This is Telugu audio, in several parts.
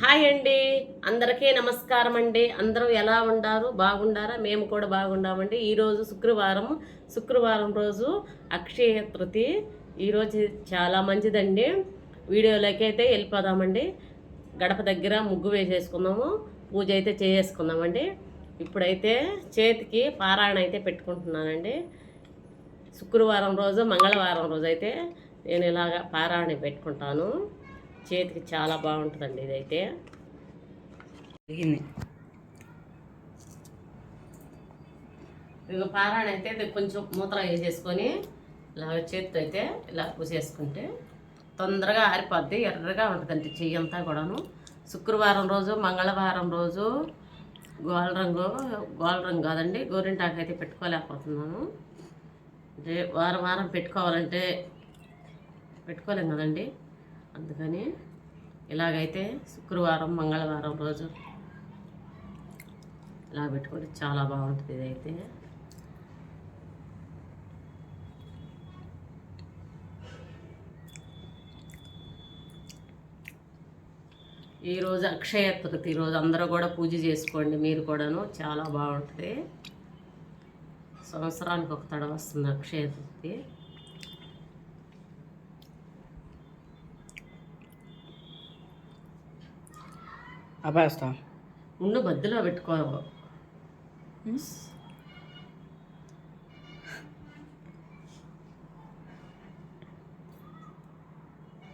హాయ్ అండి. అందరికీ నమస్కారం అండి. అందరూ ఎలా ఉండారు? బాగుండారా? మేము కూడా బాగుండామండి ఈరోజు శుక్రవారం. శుక్రవారం రోజు అక్షయ తృతి. ఈరోజు చాలా మంచిదండి. వీడియోలోకి అయితే వెళ్ళిపోదామండి. గడప దగ్గర ముగ్గు వేసేసుకుందాము. పూజ అయితే చేసుకుందామండి. ఇప్పుడైతే చేతికి పారాయణ అయితే పెట్టుకుంటున్నానండి. శుక్రవారం రోజు మంగళవారం రోజు అయితే నేను ఇలాగ పారాయణ పెట్టుకుంటాను. చేతికి చాలా బాగుంటుందండి ఇదైతే. జరిగింది ఇక పారాయణ అయితే కొంచెం మూతలో వేసేసుకొని ఇలా చేతితో అయితే ఇలా పూసేసుకుంటే తొందరగా ఆరిపోద్ది ఎర్రగా ఉంటుందండి చెయ్యి అంతా కూడాను. శుక్రవారం రోజు మంగళవారం రోజు గోల రంగు గోల రంగు కాదండి గోరింటాకు అయితే పెట్టుకోలేకపోతున్నాను. అంటే వారం వారం పెట్టుకోవాలంటే పెట్టుకోలేం కదండి. అందుకని ఇలాగైతే శుక్రవారం మంగళవారం రోజు ఇలా పెట్టుకుంటే చాలా బాగుంటుంది ఇదైతే. ఈరోజు అక్షయ తృతీయ రోజు అందరూ కూడా పూజ చేసుకోండి మీరు కూడాను చాలా బాగుంటుంది. సంవత్సరానికి ఒక తడ వస్తుంది అక్షయ తృతీయ. అభాస్తా ఉండు మధ్యలో పెట్టుకో.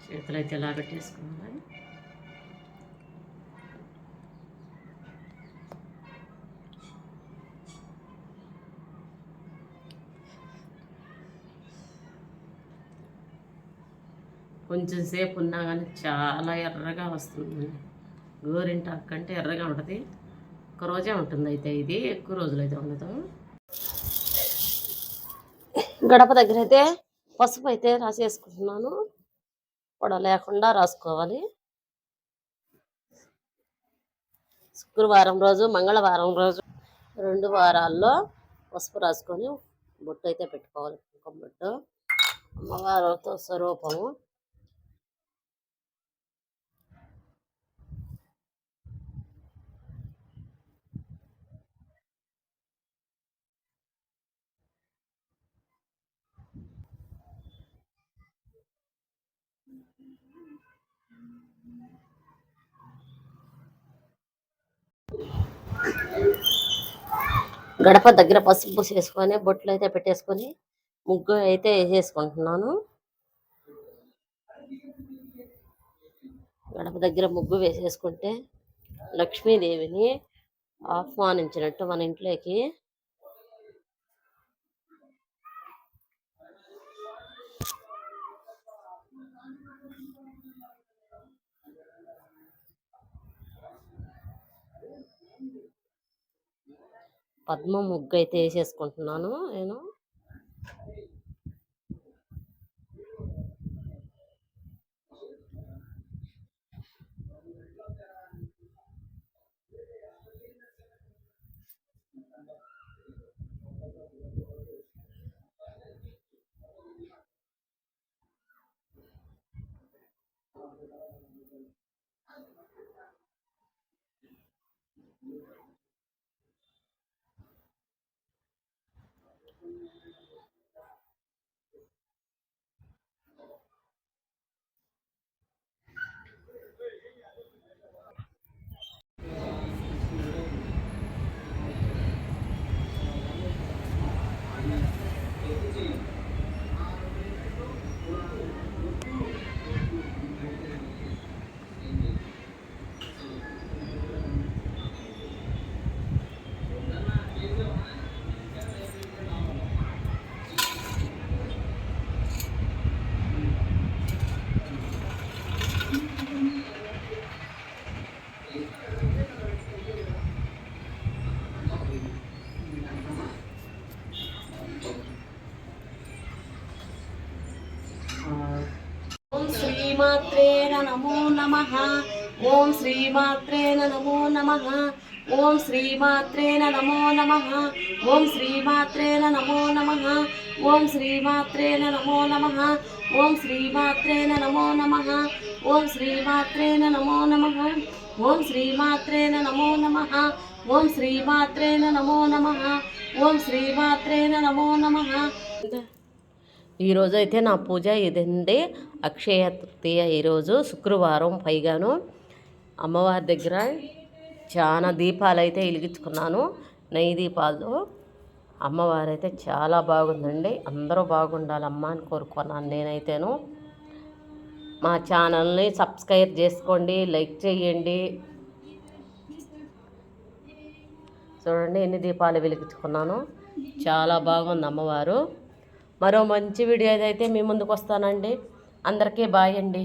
చేతులు అయితే ఎలా పెట్టేసుకోవాలి కొంచెం సేపు ఉన్నా కానీ చాలా ఎర్రగా వస్తుందండి గోరింటాకు కంటే ఎర్రగా ఉంటుంది. ఒక రోజే ఉంటుంది అయితే ఇది ఎక్కువ రోజులు అయితే ఉండదు. గడప దగ్గర అయితే పసుపు అయితే రాసేసుకుంటున్నాను. పొడ లేకుండా రాసుకోవాలి. శుక్రవారం రోజు మంగళవారం రోజు రెండు వారాల్లో పసుపు రాసుకొని బొట్టు అయితే పెట్టుకోవాలి. కుంకుమ బొట్టు. అమ్మవారితో స్వరూపము. గడప దగ్గర పసుపు చేసుకొని బొట్లు అయితే పెట్టేసుకొని ముగ్గు అయితే వేసేసుకుంటున్నాను. గడప దగ్గర ముగ్గు వేసేసుకుంటే లక్ష్మీదేవిని ఆహ్వానించినట్టు మన ఇంట్లోకి పద్మ ముగ్గు అయితే వేసేసుకుంటున్నాను నేను ఓం శ్రీమాత్రే నమో నమ ఓం శ్రీమాత్రే నమో నమ ఓం శ్రీమాత్రే నమో నమ ఓం శ్రీమాత్రే నమో నమ ఓం శ్రీమాత్రే నమో నమ ఓం శ్రీమాత్రే నమో నమ ఓం శ్రీమాత్రేన నమో నమ ఓం శ్రీమాత్రేన నమో నమ ఓం శ్రీమాత్రేన నమో నమ ఓం శ్రీమాత్రేన నమో నమ ఈరోజు అయితే నా పూజ ఇదండి. అక్షయ తృతీయ ఈరోజు శుక్రవారం పైగాను. అమ్మవారి దగ్గర చాలా దీపాలు అయితే వెలిగించుకున్నాను. నెయ్యి దీపాలు. అమ్మవారు అయితే చాలా బాగుందండి. అందరూ బాగుండాలమ్మా అని కోరుకున్నాను నేనైతేను. మా ఛానల్ని సబ్స్క్రైబ్ చేసుకోండి లైక్ చేయండి. చూడండి ఎన్ని దీపాలు వెలిగించుకున్నాను. చాలా బాగుంది అమ్మవారు. మరో మంచి వీడియో అయితే మీ ముందుకు వస్తానండి. అందరికీ బాయ్ అండి.